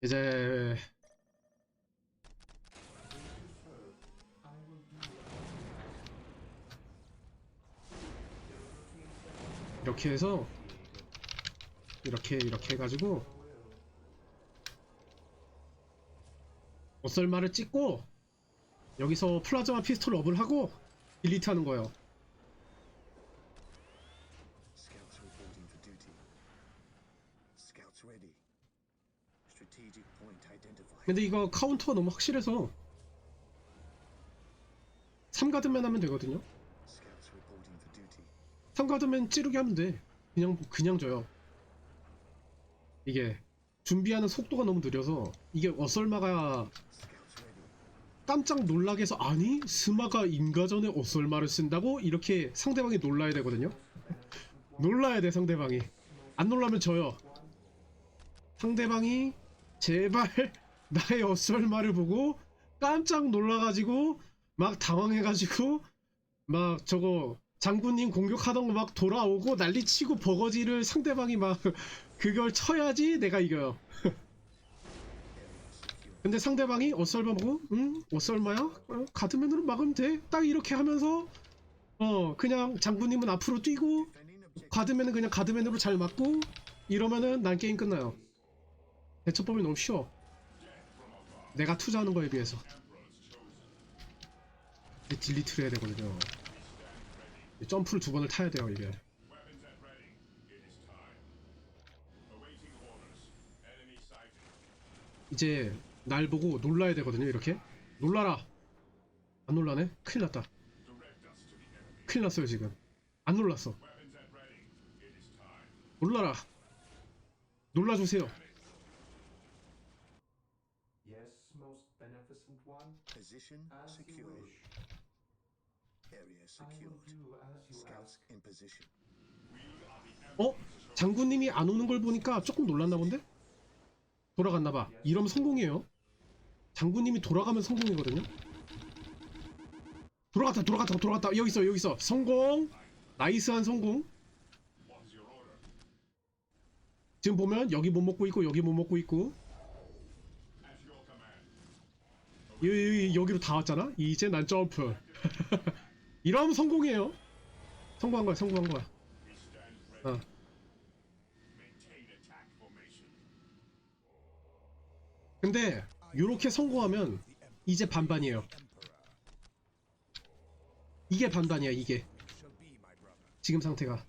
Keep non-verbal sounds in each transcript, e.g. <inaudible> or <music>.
이제 이렇게 해서 이렇게 이렇게 해가지고 어설마를 찍고 여기서 플라즈마 피스톨 업을 하고 딜리트 하는 거예요 Scouts reporting for duty. Scouts ready. Strategic point identified. 근데 이거 카운터가 너무 확실해서 3가드맨 하면 되거든요. Scouts reporting for duty. 3가드맨 찌르게 하면 돼. 그냥 그냥 져요. 이게 준비하는 속도가 너무 느려서 이게 어설마가. 깜짝 놀라게 해서 아니 스마가 인가전에 어설마를 쓴다고? 이렇게 상대방이 놀라야 되거든요. <laughs> 놀라야 돼 상대방이. 안 놀라면 져요. 상대방이 제발 <laughs> 나의 어설마를 보고 깜짝 놀라가지고 막 당황해가지고 막 저거 장군님 공격하던 거 막 돌아오고 난리치고 버거지를 상대방이 막 <laughs> 그걸 쳐야지 내가 이겨요 <laughs> 근데 상대방이 어설마 보고 응? 어설마야? 어, 가드맨으로 막으면 돼. 딱 이렇게 하면서 어 그냥 장군님은 앞으로 뛰고. 가드맨은 그냥 가드맨으로 잘 맞고 이러면은 난 게임 끝나요. 대처 법이 너무 쉬워. 내가 투자하는 거에 비해서. 딜리트를 해야 되거든요. 이 점프를 두 번을 타야 돼요 이게. 이제 날 보고 놀라야 되거든요 이렇게. 놀라라. 안 놀라네? 큰일 났다. 큰일 났어요 지금. 안 놀랐어. 놀라라. 놀라주세요. Yes, most beneficent one. Position As you secure. wish. Area I will secured. do as you Scouts ask. in position. 어? 장군님이 안 오는 걸 보니까 조금 놀랐나 본데? 돌아갔나 봐. 이러면 성공이에요. 장군님이 돌아가면 성공이거든요. 돌아갔다, 돌아갔다, 돌아갔다. 여기 있어, 여기 있어. 성공. 나이스한 성공. 지금 보면 여기 못 먹고 있고 여기 못 먹고 있고 여기, 여기 여기로 다 왔잖아. 이제 난 점프. <laughs> 이러면 성공이에요. 성공한 거야, 성공한 거야. 어. 근데 요렇게 성공하면 이제 반반이에요. 이게 반반이야, 이게. 지금 상태가.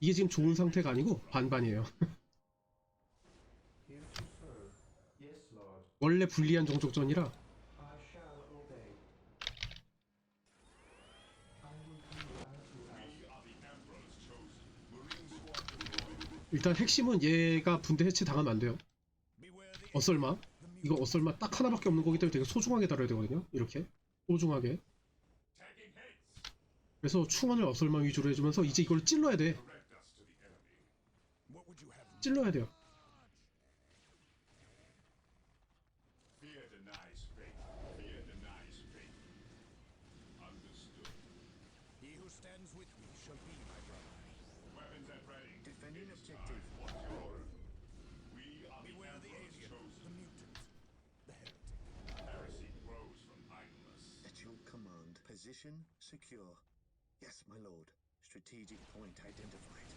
이게 지금 좋은 상태가 아니고 반반이에요. <laughs> Here to serve. Yes, Lord. 원래 불리한 종족전이라. 일단 핵심은 얘가 분대 해체 당하면 안 돼요. 어설마. 이거 어설마 딱 하나밖에 없는 거기 때문에 되게 소중하게 다뤄야 되거든요. 이렇게. 소중하게. 그래서 충원을 어설마 위주로 해주면서 이제 이걸 찔러야 돼. 찔러야 돼요. Position secure. Yes, my lord. Strategic point identified.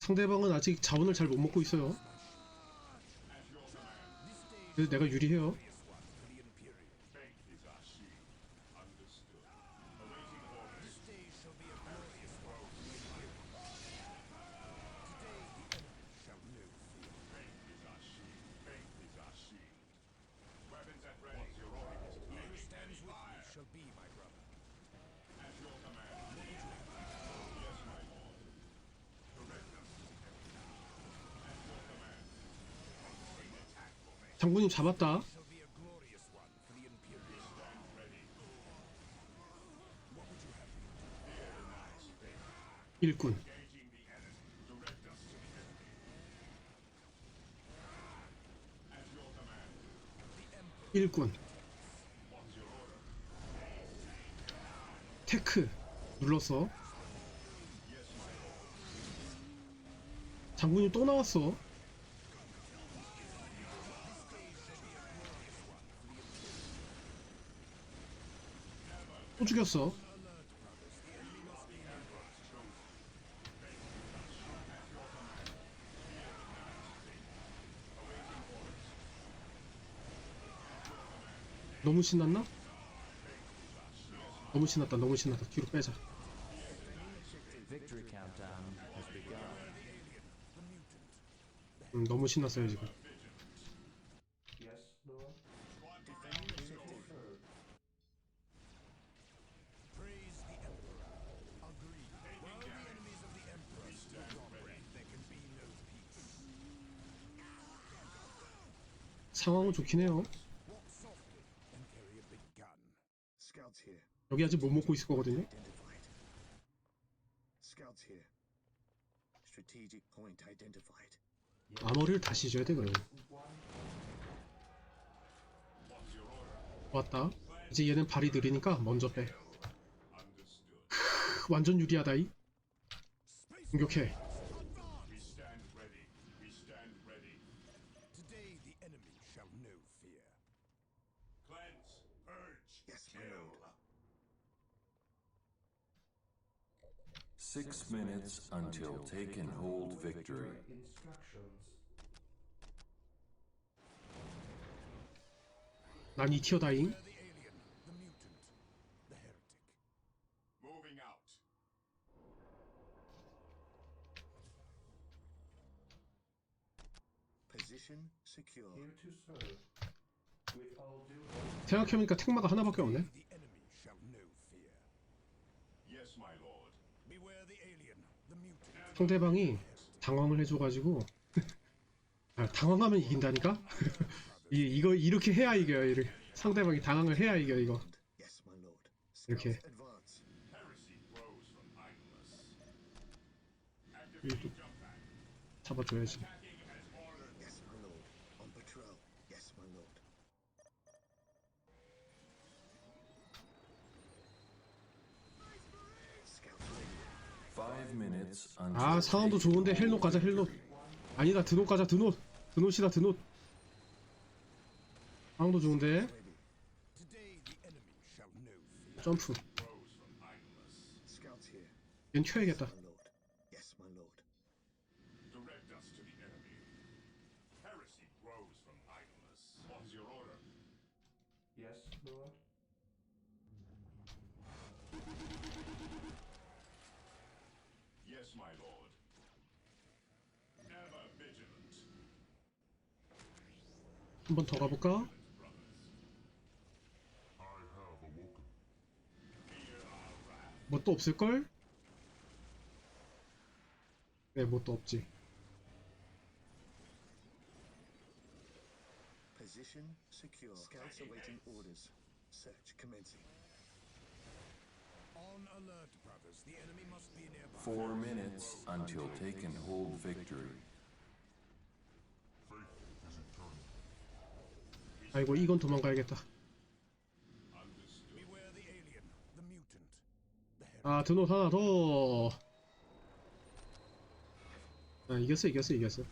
상대방은 아직 자원을 잘 못 먹고 있어요. 그래서 내가 유리해요. 장군님 잡았다. 일꾼. 일꾼. 테크. lord. 장군님 또 나왔어. 또 죽였어. 너무 신났나? 너무 신났다. 너무 신났다. 뒤로 빼자. 음, 너무 신났어요 지금. 상황은 좋긴 해요. 여기 아직 못 먹고 있을 거거든요. 암호를 다시 줘야 돼 그러면. 왔다. 이제 얘는 발이 느리니까 먼저 빼. 완전 유리하다 이. 공격해. Six minutes until take and hold victory. Instructions. 난이 티어 다잉. The alien, the mutant, the heretic. Moving out. Position secure. Here to serve. With all due 생각해보니까 택마가 하나밖에 없네. The enemy shall know fear. Yes, my lord. 상대방이 당황을 해줘가지고 <laughs> 아, 당황하면 이긴다니까. <laughs> 이 이거 이렇게 해야 이겨요. 이렇게 상대방이 당황을 해야 이겨 이거. 이거 또 잡아줘야지. Attacking as ordered. Yes, my lord. On patrol. Yes, my lord. Scouts ready. Five minutes until 아 상황도 좋은데 헬노 hold 가자 헬노. 아니다 드노 가자 드노. 드노시다 드노. 상황도 좋은데. 점프. 얜 lord. Yes, lord. Yes, my lord. Ever vigilant. 한 번 더 가볼까? 뭐 또 없을걸? 네, 뭐 또 없지. Position secure. Scouts awaiting orders. Search commencing. Four minutes until take and hold victory. 아이고 이건 도망가야겠다. Beware the alien, the mutant, the heretic. 아 드노 하나 더. 아 이겼어 이겼어 이겼어.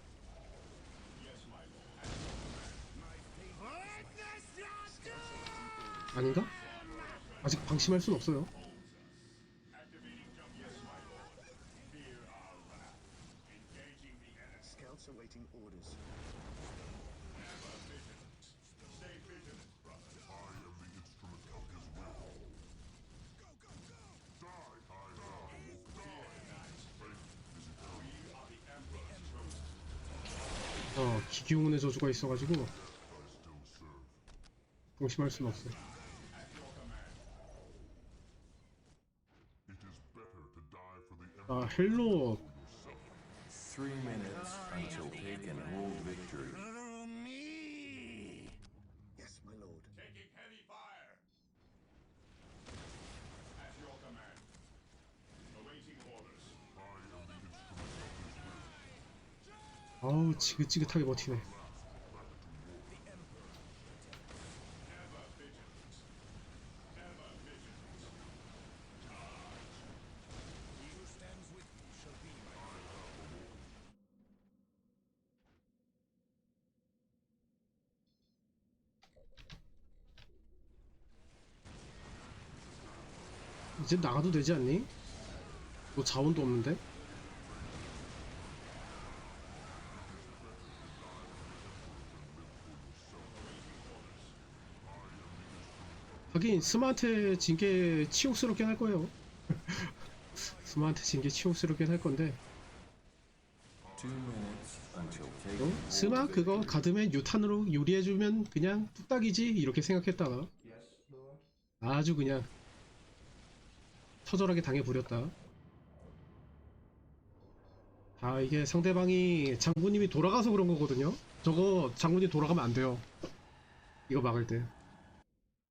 아닌가? 아직 방심할 순 없어요. 기기운의 저주가 있어가지고 방심할 순 없어. 아 헬로 Three minutes until take and hold victory. 어우 지긋지긋하게 버티네 이제 나가도 되지 않니? 뭐 자원도 없는데? 하긴 스마한테 진게 치욕스럽긴 할 거예요. 스마한테 진게 치욕스럽긴 할 건데 어? 스마 그거. 가드맨 유탄으로 요리해주면 그냥 뚝딱이지 이렇게 생각했다가. 아주 그냥 처절하게 당해버렸다. 아 이게 상대방이 장군님이 돌아가서 그런 거거든요. 저거 장군이 돌아가면 안 돼요. 이거 막을 때.